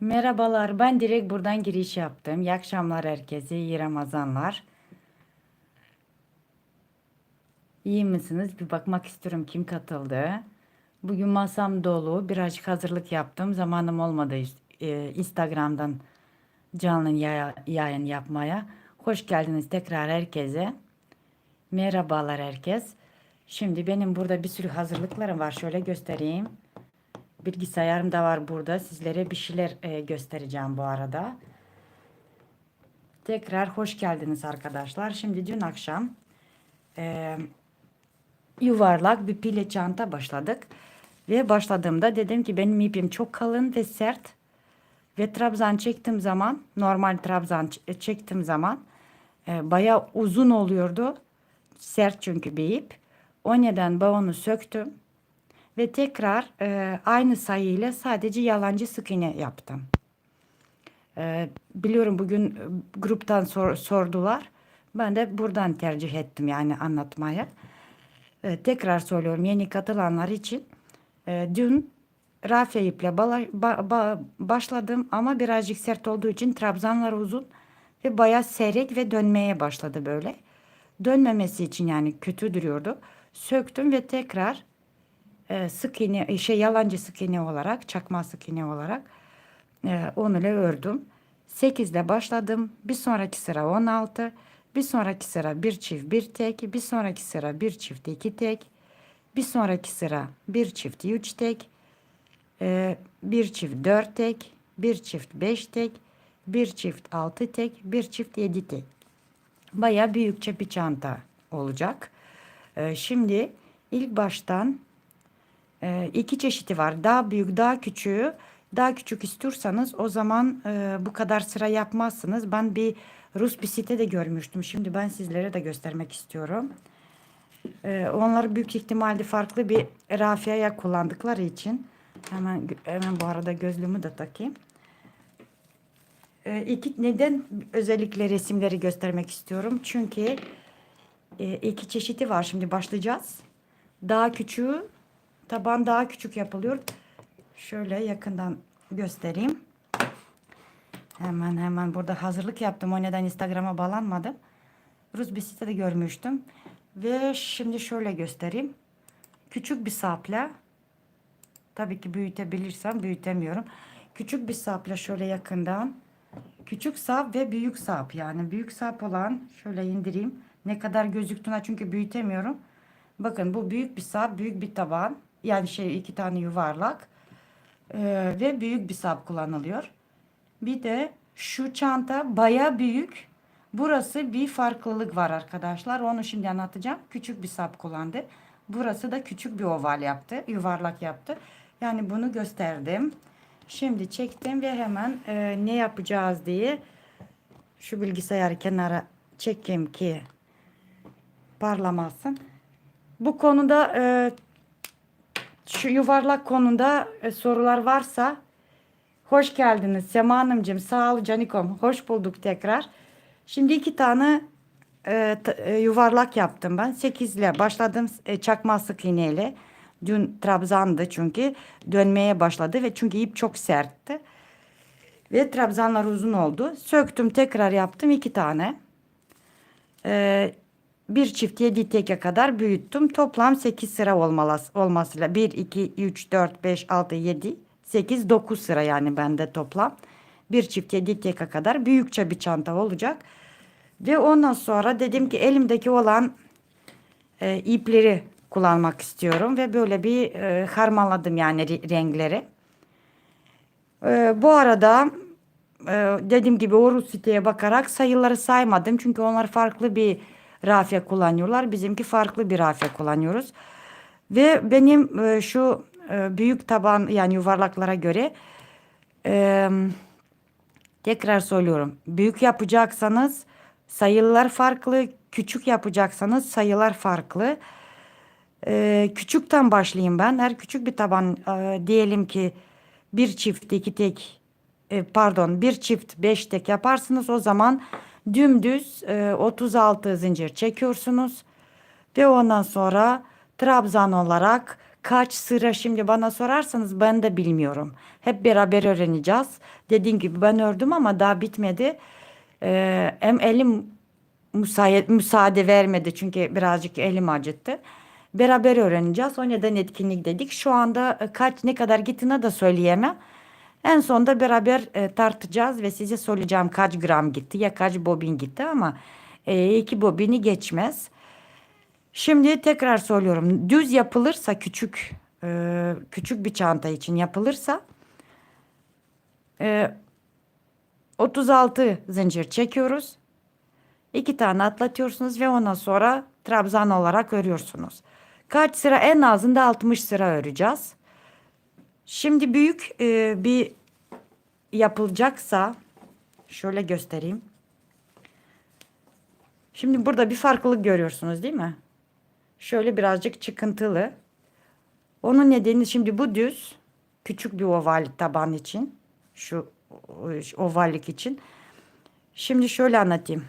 Merhabalar, ben direkt buradan giriş yaptım. İyi akşamlar herkese, iyi Ramazanlar. İyi misiniz? Bir bakmak istiyorum kim katıldı. Bugün masam dolu, birazcık hazırlık yaptım. Zamanım olmadı e, Instagram'dan canlı yayın yapmaya. Hoş geldiniz tekrar herkese. Merhabalar herkes. Şimdi benim burada bir sürü hazırlıklarım var. Şöyle göstereyim. Bilgisayarım da var burada. Sizlere bir şeyler e, göstereceğim bu arada. Tekrar hoş geldiniz arkadaşlar. Şimdi dün akşam e, yuvarlak bir pile çanta başladık. Ve başladığımda dedim ki benim ipim çok kalın ve sert. Ve trabzan çektiğim zaman normal trabzan ç- çektiğim zaman e, bayağı uzun oluyordu. Sert çünkü bir ip. O neden ben söktüm. Ve tekrar e, aynı sayıyla sadece yalancı sık iğne yaptım. E, biliyorum bugün e, gruptan sor- sordular. Ben de buradan tercih ettim yani anlatmaya. E, tekrar söylüyorum yeni katılanlar için. E, dün rafe iple ba- ba- başladım ama birazcık sert olduğu için trabzanlar uzun ve bayağı seyrek ve dönmeye başladı böyle. Dönmemesi için yani kötü duruyordu. Söktüm ve tekrar e, sık iğne, şey yalancı sık iğne olarak, çakma sık iğne olarak e, onu ile ördüm. 8 ile başladım. Bir sonraki sıra 16. Bir sonraki sıra bir çift bir tek. Bir sonraki sıra bir çift iki tek. Bir sonraki sıra bir çift üç tek. e, bir çift dört tek. Bir çift beş tek. Bir çift altı tek. Bir çift yedi tek. Baya büyükçe bir çanta olacak. E, şimdi ilk baştan ee, iki çeşidi var. Daha büyük, daha küçüğü. Daha küçük istiyorsanız o zaman e, bu kadar sıra yapmazsınız. Ben bir Rus bir site de görmüştüm. Şimdi ben sizlere de göstermek istiyorum. Ee, onlar büyük ihtimalle farklı bir rafiyaya kullandıkları için hemen hemen bu arada gözlüğümü de takayım. Ee, iki, neden özellikle resimleri göstermek istiyorum? Çünkü e, iki çeşidi var. Şimdi başlayacağız. Daha küçüğü taban daha küçük yapılıyor. Şöyle yakından göstereyim. Hemen hemen burada hazırlık yaptım. O neden Instagram'a bağlanmadım. Rus bir sitede görmüştüm. Ve şimdi şöyle göstereyim. Küçük bir sapla tabii ki büyütebilirsem büyütemiyorum. Küçük bir sapla şöyle yakından küçük sap ve büyük sap yani büyük sap olan şöyle indireyim. Ne kadar gözüktüğüne çünkü büyütemiyorum. Bakın bu büyük bir sap, büyük bir taban. Yani şey iki tane yuvarlak. Ee, ve büyük bir sap kullanılıyor. Bir de şu çanta baya büyük. Burası bir farklılık var arkadaşlar. Onu şimdi anlatacağım. Küçük bir sap kullandı. Burası da küçük bir oval yaptı. Yuvarlak yaptı. Yani bunu gösterdim. Şimdi çektim ve hemen e, ne yapacağız diye şu bilgisayarı kenara çekeyim ki parlamasın. Bu konuda e, şu yuvarlak konuda e, sorular varsa hoş geldiniz Sema Hanımcığım. Sağ ol Canikom. Hoş bulduk tekrar. Şimdi iki tane e, e, yuvarlak yaptım ben. 8 ile başladım e, çakma sık iğneyle. Dün trabzandı çünkü dönmeye başladı ve çünkü ip çok sertti. Ve trabzanlar uzun oldu. Söktüm tekrar yaptım iki tane. Ee, bir çift 7 teke kadar büyüttüm. Toplam 8 sıra olmasıyla 1, 2, 3, 4, 5, 6, 7, 8, 9 sıra yani bende toplam. Bir çift 7 teke kadar büyükçe bir çanta olacak. Ve ondan sonra dedim ki elimdeki olan e, ipleri kullanmak istiyorum. Ve böyle bir e, harmanladım yani ri- renkleri. Ee, bu arada e, dediğim gibi o siteye bakarak sayıları saymadım. Çünkü onlar farklı bir rafya kullanıyorlar. Bizimki farklı bir rafya kullanıyoruz. Ve benim e, şu e, büyük taban yani yuvarlaklara göre e, tekrar söylüyorum. Büyük yapacaksanız sayılar farklı. Küçük yapacaksanız sayılar farklı. Ee, küçükten başlayayım ben. Her küçük bir taban e, diyelim ki bir çift iki tek e, pardon bir çift beş tek yaparsınız. O zaman dümdüz e, 36 zincir çekiyorsunuz. Ve ondan sonra trabzan olarak kaç sıra şimdi bana sorarsanız ben de bilmiyorum. Hep beraber öğreneceğiz. Dediğim gibi ben ördüm ama daha bitmedi. Ee, hem elim müsaade, müsaade vermedi çünkü birazcık elim acıttı. Beraber öğreneceğiz. O neden etkinlik dedik. Şu anda e, kaç ne kadar gittiğini de söyleyemem. En sonunda beraber e, tartacağız ve size söyleyeceğim kaç gram gitti ya kaç bobin gitti ama e, iki bobini geçmez. Şimdi tekrar söylüyorum. Düz yapılırsa küçük e, küçük bir çanta için yapılırsa e, 36 zincir çekiyoruz. İki tane atlatıyorsunuz ve ondan sonra trabzan olarak örüyorsunuz. Kaç sıra en azında 60 sıra öreceğiz. Şimdi büyük e, bir yapılacaksa şöyle göstereyim. Şimdi burada bir farklılık görüyorsunuz değil mi? Şöyle birazcık çıkıntılı. Onun nedeni şimdi bu düz küçük bir oval taban için şu ovallik için. Şimdi şöyle anlatayım.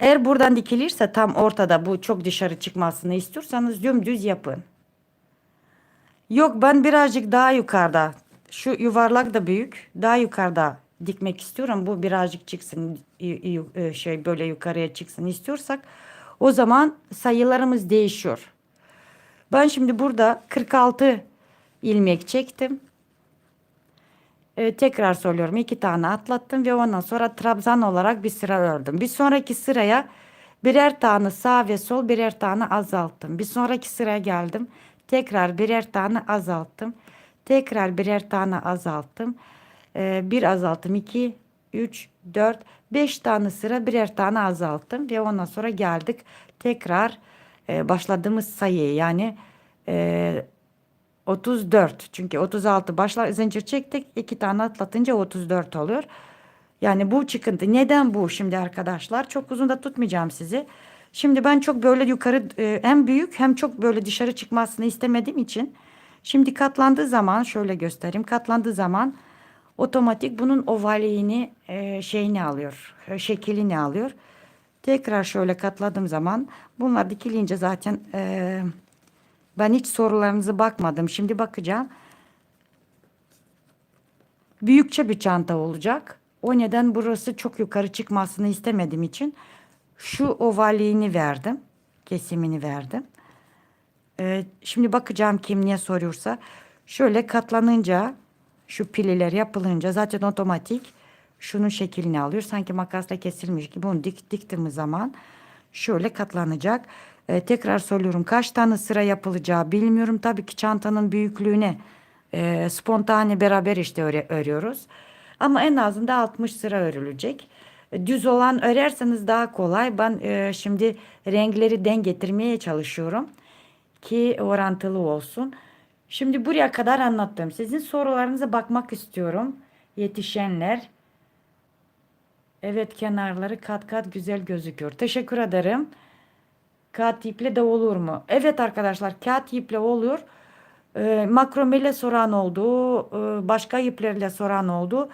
Eğer buradan dikilirse tam ortada bu çok dışarı çıkmasını istiyorsanız dümdüz yapın. Yok ben birazcık daha yukarıda şu yuvarlak da büyük daha yukarıda dikmek istiyorum. Bu birazcık çıksın şey böyle yukarıya çıksın istiyorsak o zaman sayılarımız değişiyor. Ben şimdi burada 46 ilmek çektim. Ee, tekrar söylüyorum iki tane atlattım ve ondan sonra trabzan olarak bir sıra ördüm. Bir sonraki sıraya birer tane sağ ve sol birer tane azalttım. Bir sonraki sıraya geldim. Tekrar birer tane azalttım. Tekrar birer tane azalttım. Ee, bir azalttım. 2, 3, 4, 5 tane sıra birer tane azalttım. Ve ondan sonra geldik. Tekrar e, başladığımız sayı yani e, 34. Çünkü 36 başlar zincir çektik. iki tane atlatınca 34 oluyor. Yani bu çıkıntı. Neden bu şimdi arkadaşlar? Çok uzun da tutmayacağım sizi. Şimdi ben çok böyle yukarı e, hem büyük hem çok böyle dışarı çıkmasını istemediğim için şimdi katlandığı zaman şöyle göstereyim. Katlandığı zaman otomatik bunun ovalliğini e, şeyini alıyor. e, Şeklini alıyor. Tekrar şöyle katladığım zaman bunlar dikilince zaten e, ben hiç sorularınızı bakmadım. Şimdi bakacağım. Büyükçe bir çanta olacak. O neden burası çok yukarı çıkmasını istemediğim için şu ovalliğini verdim. Kesimini verdim. Ee, şimdi bakacağım kim niye soruyorsa. Şöyle katlanınca şu pililer yapılınca zaten otomatik şunun şeklini alıyor. Sanki makasla kesilmiş gibi bunu dik, diktiğimiz zaman şöyle katlanacak. Ee, tekrar söylüyorum kaç tane sıra yapılacağı bilmiyorum. Tabii ki çantanın büyüklüğüne e, spontane beraber işte öre, örüyoruz. Ama en azından 60 sıra örülecek. Düz olan örerseniz daha kolay. Ben e, şimdi renkleri denk getirmeye çalışıyorum ki orantılı olsun. Şimdi buraya kadar anlattım. Sizin sorularınıza bakmak istiyorum. Yetişenler. Evet kenarları kat kat güzel gözüküyor. Teşekkür ederim. Kağıt iple de olur mu? Evet arkadaşlar kağıt iple olur. E, makromele soran oldu. E, başka iplerle soran oldu.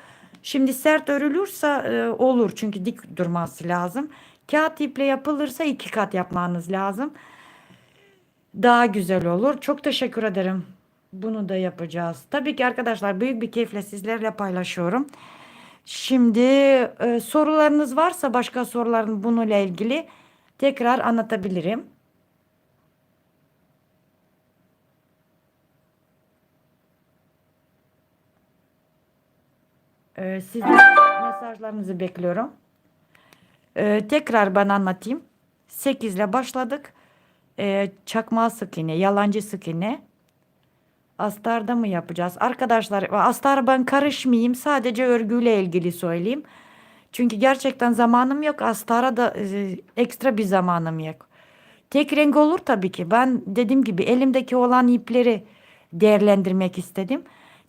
Şimdi sert örülürse e, olur. Çünkü dik durması lazım. Kağıt iple yapılırsa iki kat yapmanız lazım. Daha güzel olur. Çok teşekkür ederim. Bunu da yapacağız. Tabii ki arkadaşlar büyük bir keyifle sizlerle paylaşıyorum. Şimdi e, sorularınız varsa başka soruların bununla ilgili tekrar anlatabilirim. Ee, sizin mesajlarınızı bekliyorum. Ee, tekrar ben anlatayım. 8 ile başladık. Ee, çakma sık iğne, yalancı sık iğne. Astarda mı yapacağız? Arkadaşlar astar ben karışmayayım. Sadece örgüyle ilgili söyleyeyim. Çünkü gerçekten zamanım yok. Astara da e, ekstra bir zamanım yok. Tek renk olur tabii ki. Ben dediğim gibi elimdeki olan ipleri değerlendirmek istedim.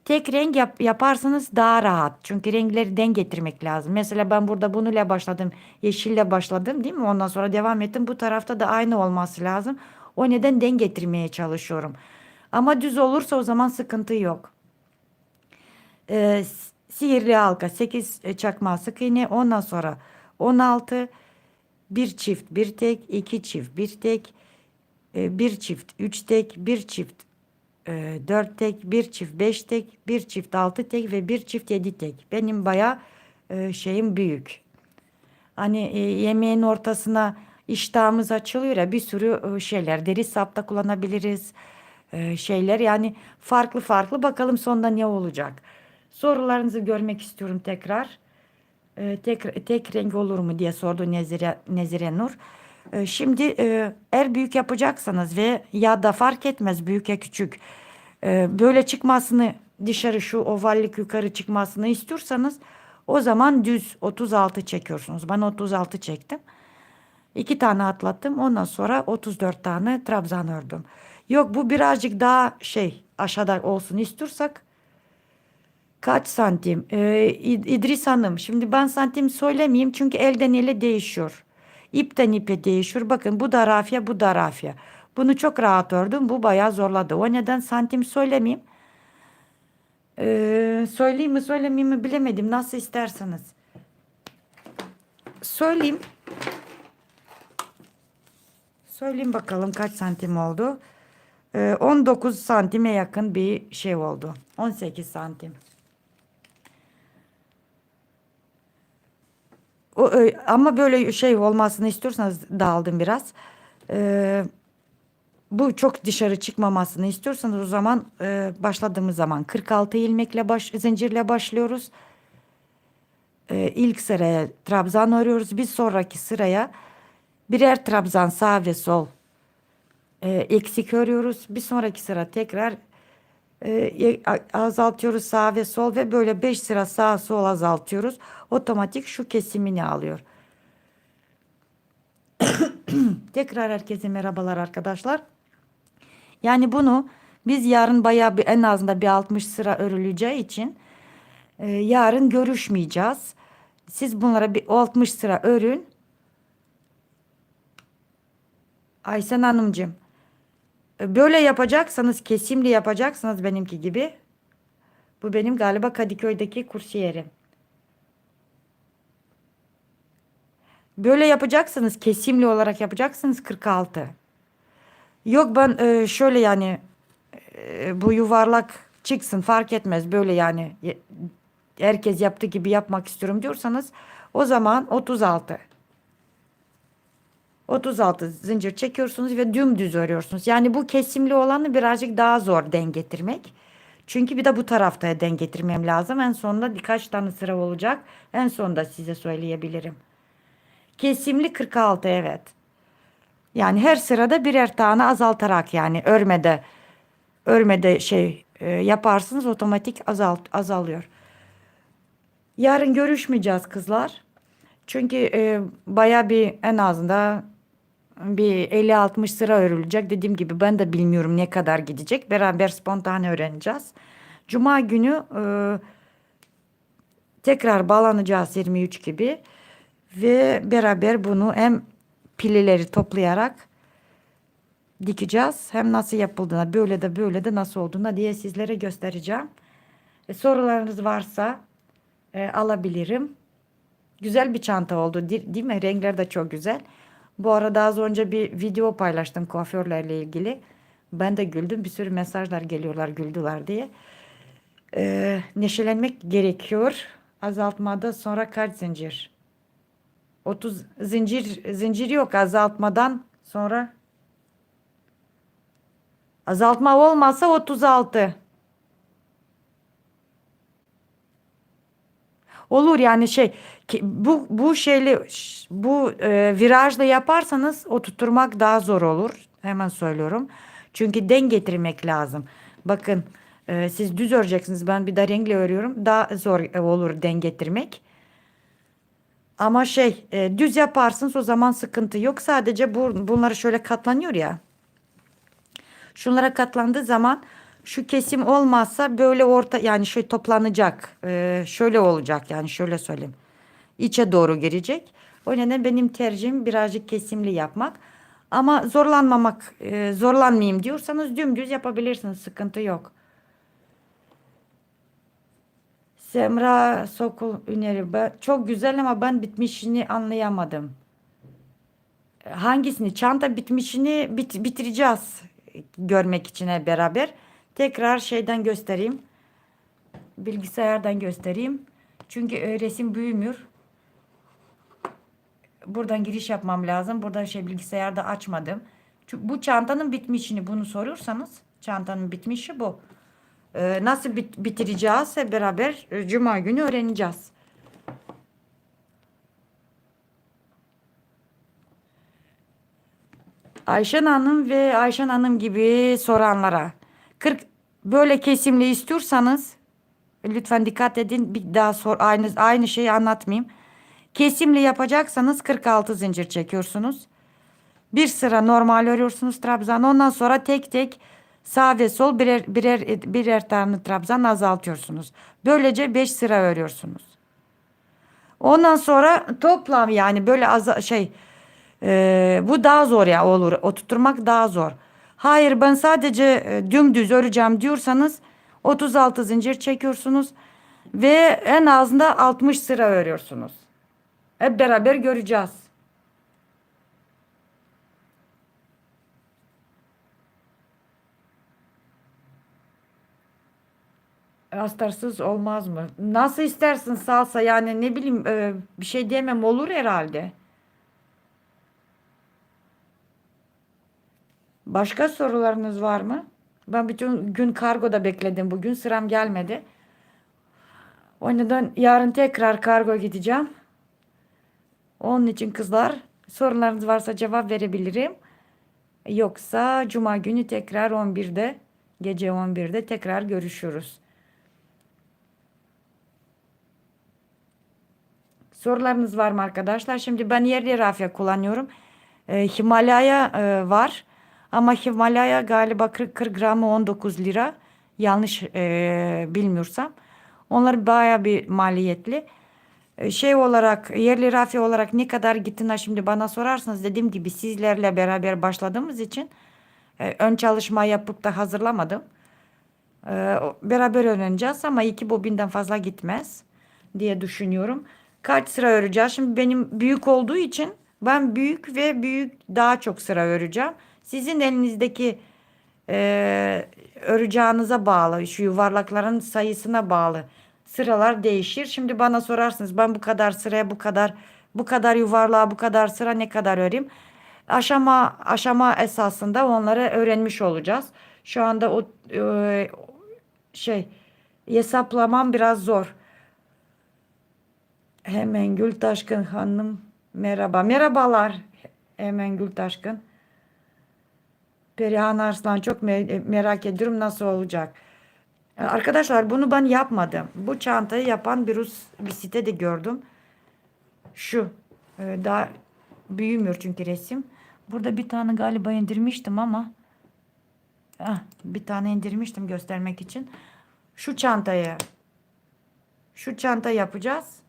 Tek renk yap, yaparsanız daha rahat. Çünkü renkleri denk getirmek lazım. Mesela ben burada bununla başladım. Yeşille başladım değil mi? Ondan sonra devam ettim. Bu tarafta da aynı olması lazım. O neden denk getirmeye çalışıyorum. Ama düz olursa o zaman sıkıntı yok. Ee, sihirli halka 8 çakma sık iğne. Ondan sonra 16 bir çift bir tek iki çift bir tek e, bir çift üç tek, bir çift e, dört tek, bir çift beş tek, bir çift altı tek ve bir çift yedi tek. Benim baya e, şeyim büyük. Hani e, yemeğin ortasına iştahımız açılıyor ya bir sürü e, şeyler. Deri sapta kullanabiliriz. Şeyler yani farklı farklı. Bakalım sonunda ne olacak. Sorularınızı görmek istiyorum tekrar. Tek, tek renk olur mu diye sordu Nezire, Nezire Nur. E, şimdi e, eğer büyük yapacaksanız ve ya da fark etmez büyük ya küçük e, böyle çıkmasını dışarı şu ovallik yukarı çıkmasını istiyorsanız o zaman düz 36 çekiyorsunuz. Ben 36 çektim. İki tane atlattım. Ondan sonra 34 tane trabzan ördüm. Yok bu birazcık daha şey aşağıda olsun istiyorsak kaç santim? Ee, İd- İdris Hanım şimdi ben santim söylemeyeyim çünkü elden ele değişiyor. İpten ipe değişiyor. Bakın bu da rafya bu da rafya. Bunu çok rahat ördüm. Bu bayağı zorladı. O neden santim söylemeyeyim. Ee, söyleyeyim mi söylemeyeyim mi bilemedim. Nasıl isterseniz. Söyleyeyim. Söyleyeyim bakalım kaç santim oldu. Ee, 19 santime yakın bir şey oldu. 18 santim. O, ö- ama böyle şey olmasını istiyorsanız dağıldım biraz. Ee, bu çok dışarı çıkmamasını istiyorsanız o zaman e, başladığımız zaman 46 ilmekle baş, zincirle başlıyoruz. Ee, ilk sıraya trabzan örüyoruz. Bir sonraki sıraya birer trabzan sağ ve sol e, eksik örüyoruz. Bir sonraki sıra tekrar e, azaltıyoruz sağ ve sol ve böyle 5 sıra sağ sol azaltıyoruz. Otomatik şu kesimini alıyor. Tekrar herkese merhabalar arkadaşlar. Yani bunu biz yarın bayağı bir en azından bir 60 sıra örüleceği için e, yarın görüşmeyeceğiz. Siz bunlara bir 60 sıra örün. Aysen Hanımcığım. Böyle yapacaksanız kesimli yapacaksanız benimki gibi. Bu benim galiba Kadıköy'deki kursiyerim. Böyle yapacaksanız kesimli olarak yapacaksınız 46. Yok ben e, şöyle yani e, bu yuvarlak çıksın fark etmez böyle yani herkes yaptığı gibi yapmak istiyorum diyorsanız o zaman 36. 36 zincir çekiyorsunuz ve dümdüz örüyorsunuz. Yani bu kesimli olanı birazcık daha zor denk getirmek. Çünkü bir de bu tarafta denk getirmem lazım. En sonunda birkaç tane sıra olacak. En sonunda size söyleyebilirim. Kesimli 46 evet. Yani her sırada birer tane azaltarak yani örmede örmede şey e, yaparsınız otomatik azalt azalıyor. Yarın görüşmeyeceğiz kızlar. Çünkü e, baya bir en azından bir 50-60 sıra örülecek. Dediğim gibi ben de bilmiyorum ne kadar gidecek. Beraber spontane öğreneceğiz. Cuma günü e, tekrar bağlanacağız 23 gibi. Ve beraber bunu hem pilileri toplayarak dikeceğiz. Hem nasıl yapıldığına böyle de böyle de nasıl olduğuna diye sizlere göstereceğim. E, sorularınız varsa e, alabilirim. Güzel bir çanta oldu değil, mi? Renkler de çok güzel. Bu arada az önce bir video paylaştım kuaförlerle ilgili. Ben de güldüm. Bir sürü mesajlar geliyorlar güldüler diye. Ee, neşelenmek gerekiyor. Azaltmada sonra kaç zincir? 30 zincir zincir yok azaltmadan sonra. Azaltma olmazsa 36. Olur yani şey bu bu şeyli bu e, virajla yaparsanız o tutturmak daha zor olur. Hemen söylüyorum. Çünkü denk getirmek lazım. Bakın e, siz düz öreceksiniz. Ben bir de renkli örüyorum. Daha zor e, olur denk getirmek. Ama şey e, düz yaparsınız o zaman sıkıntı yok. Sadece bu, bunları şöyle katlanıyor ya. Şunlara katlandığı zaman şu kesim olmazsa böyle orta yani şöyle toplanacak. Ee, şöyle olacak yani şöyle söyleyeyim. İçe doğru girecek. O nedenle benim tercihim birazcık kesimli yapmak. Ama zorlanmamak, e, zorlanmayayım diyorsanız dümdüz yapabilirsiniz. Sıkıntı yok. Semra Sokul Üneri. Ben- Çok güzel ama ben bitmişini anlayamadım. hangisini çanta bitmişini bit- bitireceğiz görmek için beraber. Tekrar şeyden göstereyim. Bilgisayardan göstereyim. Çünkü e, resim büyümüyor. Buradan giriş yapmam lazım. Burada şey bilgisayarda açmadım. Bu çantanın bitmişini bunu soruyorsanız çantanın bitmişi bu. Ee, nasıl bit- bitireceğiz hep beraber e, cuma günü öğreneceğiz. Ayşen Hanım ve Ayşen Hanım gibi soranlara 40 böyle kesimli istiyorsanız lütfen dikkat edin bir daha sor aynı aynı şeyi anlatmayayım. Kesimli yapacaksanız 46 zincir çekiyorsunuz. Bir sıra normal örüyorsunuz trabzan. Ondan sonra tek tek sağ ve sol birer birer birer tane trabzan azaltıyorsunuz. Böylece 5 sıra örüyorsunuz. Ondan sonra toplam yani böyle az şey e, bu daha zor ya olur. Oturtmak daha zor. Hayır ben sadece e, dümdüz öreceğim diyorsanız 36 zincir çekiyorsunuz ve en azında 60 sıra örüyorsunuz. Hep beraber göreceğiz. Astarsız olmaz mı? Nasıl istersin salsa yani ne bileyim e, bir şey diyemem olur herhalde. Başka sorularınız var mı? Ben bütün gün kargoda bekledim bugün sıram gelmedi. O yüzden yarın tekrar kargo gideceğim. Onun için kızlar sorularınız varsa cevap verebilirim. Yoksa cuma günü tekrar 11'de gece 11'de tekrar görüşürüz. Sorularınız var mı arkadaşlar? Şimdi ben yerli rafya kullanıyorum. Ee, Himalaya e, var. Ama Himalaya galiba 40, 40 gramı 19 lira. Yanlış e, bilmiyorsam. Onlar baya bir maliyetli. E, şey olarak yerli rafya olarak ne kadar gittiğine şimdi bana sorarsanız dediğim gibi sizlerle beraber başladığımız için e, ön çalışma yapıp da hazırlamadım. E, beraber öğreneceğiz ama iki bobinden fazla gitmez diye düşünüyorum. Kaç sıra öreceğiz? Şimdi benim büyük olduğu için ben büyük ve büyük daha çok sıra öreceğim. Sizin elinizdeki e, öreceğinize bağlı, şu yuvarlakların sayısına bağlı sıralar değişir. Şimdi bana sorarsınız ben bu kadar sıraya bu kadar bu kadar yuvarlığa bu kadar sıra ne kadar öreyim? Aşama aşama esasında onları öğrenmiş olacağız. Şu anda o e, şey hesaplamam biraz zor. Hemen Gül Taşkın Hanım merhaba. Merhabalar Hemen Gül Taşkın. Perihan Arslan çok me- merak ediyorum nasıl olacak. Ee, Arkadaşlar bunu ben yapmadım. Bu çantayı yapan bir Rus bir sitede gördüm. Şu e, daha büyümüyor çünkü resim. Burada bir tane galiba indirmiştim ama ah, bir tane indirmiştim göstermek için. Şu çantayı şu çanta yapacağız.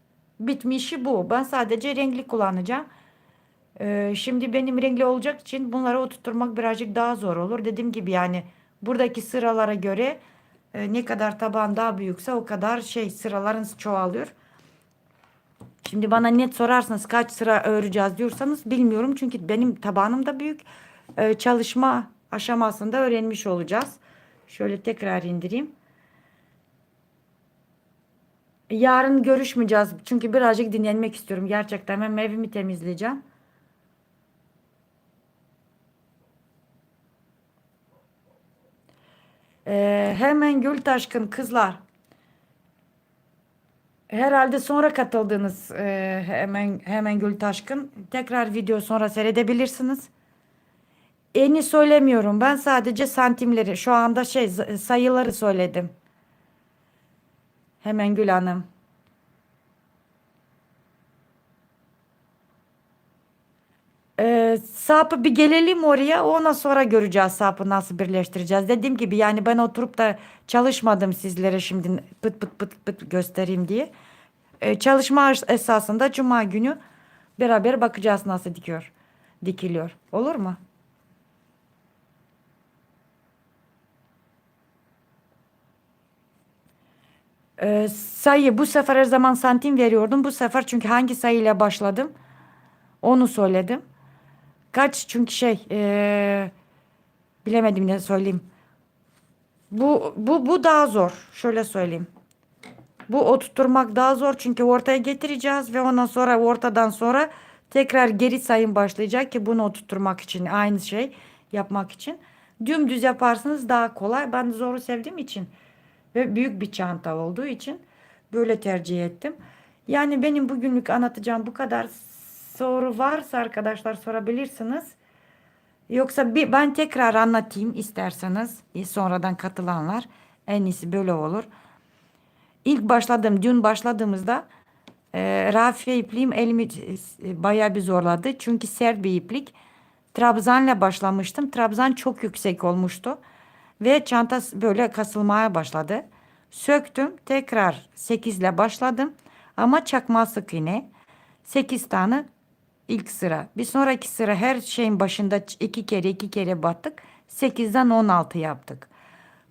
Bitmişi bu. Ben sadece renkli kullanacağım. Ee, şimdi benim renkli olacak için bunları oturtturmak birazcık daha zor olur. Dediğim gibi yani buradaki sıralara göre e, ne kadar taban daha büyükse o kadar şey sıraların çoğalıyor. Şimdi bana net sorarsanız kaç sıra öreceğiz diyorsanız bilmiyorum. Çünkü benim tabanım da büyük. Ee, çalışma aşamasında öğrenmiş olacağız. Şöyle tekrar indireyim. Yarın görüşmeyeceğiz. Çünkü birazcık dinlenmek istiyorum. Gerçekten ben evimi temizleyeceğim. Ee, hemen Gül Taşkın kızlar. Herhalde sonra katıldınız ee, hemen hemen Gül Taşkın. Tekrar video sonra seyredebilirsiniz. Eni söylemiyorum. Ben sadece santimleri şu anda şey sayıları söyledim. Hemen Gül Hanım. Ee, sapı bir gelelim oraya. Ondan sonra göreceğiz sapı nasıl birleştireceğiz. Dediğim gibi yani ben oturup da çalışmadım sizlere şimdi pıt pıt pıt pıt göstereyim diye. Ee, çalışma esasında cuma günü beraber bakacağız nasıl dikiyor. Dikiliyor. Olur mu? Ee, sayı bu sefer her zaman santim veriyordum. Bu sefer çünkü hangi sayıyla başladım onu söyledim. Kaç çünkü şey eee, bilemedim ne söyleyeyim. Bu bu bu daha zor. Şöyle söyleyeyim. Bu oturtturmak daha zor çünkü ortaya getireceğiz ve ondan sonra ortadan sonra tekrar geri sayım başlayacak ki bunu oturtturmak için aynı şey yapmak için. Dümdüz yaparsınız daha kolay. Ben zoru sevdiğim için ve büyük bir çanta olduğu için böyle tercih ettim. Yani benim bugünlük anlatacağım bu kadar soru varsa arkadaşlar sorabilirsiniz. Yoksa bir, ben tekrar anlatayım isterseniz e, sonradan katılanlar en iyisi böyle olur. İlk başladım dün başladığımızda e, rafiye ipliğim elimi e, bayağı bir zorladı. Çünkü sert bir iplik. Trabzanla başlamıştım. Trabzan çok yüksek olmuştu. Ve çanta böyle kasılmaya başladı. Söktüm. Tekrar 8 ile başladım. Ama çakma sık iğne. 8 tane ilk sıra. Bir sonraki sıra her şeyin başında iki kere iki kere battık. 8'den 16 yaptık.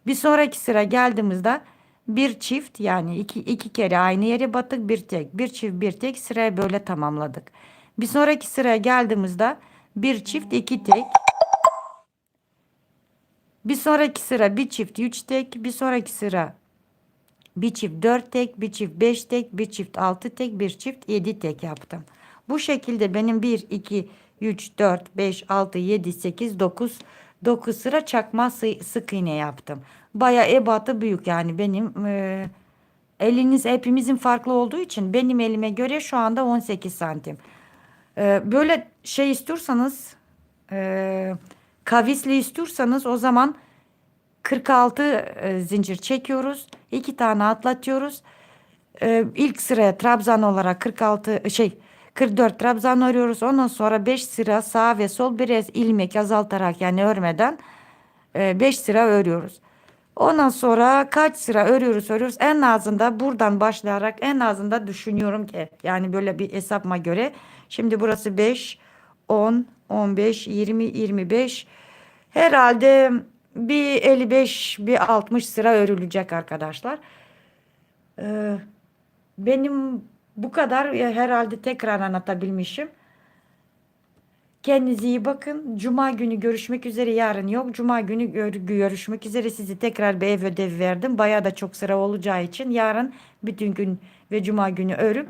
Bir sonraki sıra geldiğimizde bir çift yani iki, iki kere aynı yere battık bir tek. Bir çift bir tek sırayı böyle tamamladık. Bir sonraki sıraya geldiğimizde bir çift iki tek. Bir sonraki sıra bir çift üç tek. Bir sonraki sıra bir çift dört tek, bir çift beş tek, bir çift altı tek, bir çift yedi tek yaptım. Bu şekilde benim bir, iki, üç, dört, beş, altı, yedi, sekiz, dokuz, dokuz sıra çakma sı- sık iğne yaptım. Baya ebatı büyük yani benim e, eliniz hepimizin farklı olduğu için benim elime göre şu anda 18 santim. E, böyle şey istiyorsanız e, kavisli istiyorsanız o zaman 46 e, zincir çekiyoruz. iki tane atlatıyoruz. E, ilk sıraya trabzan olarak 46 şey 44 trabzan örüyoruz. Ondan sonra 5 sıra sağ ve sol biraz ilmek azaltarak yani örmeden 5 sıra örüyoruz. Ondan sonra kaç sıra örüyoruz örüyoruz. En azında buradan başlayarak en azında düşünüyorum ki yani böyle bir hesapma göre. Şimdi burası 5, 10, 15, 20, 25. Herhalde bir 55, bir 60 sıra örülecek arkadaşlar. Ee, benim bu kadar herhalde tekrar anlatabilmişim. Kendinize iyi bakın. Cuma günü görüşmek üzere. Yarın yok. Cuma günü gör- görüşmek üzere. Sizi tekrar bir ev ödevi verdim. Bayağı da çok sıra olacağı için yarın bütün gün ve cuma günü örüp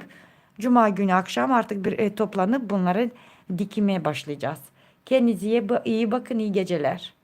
cuma günü akşam artık bir toplanıp bunları dikmeye başlayacağız. Kendinize iyi bakın. iyi geceler.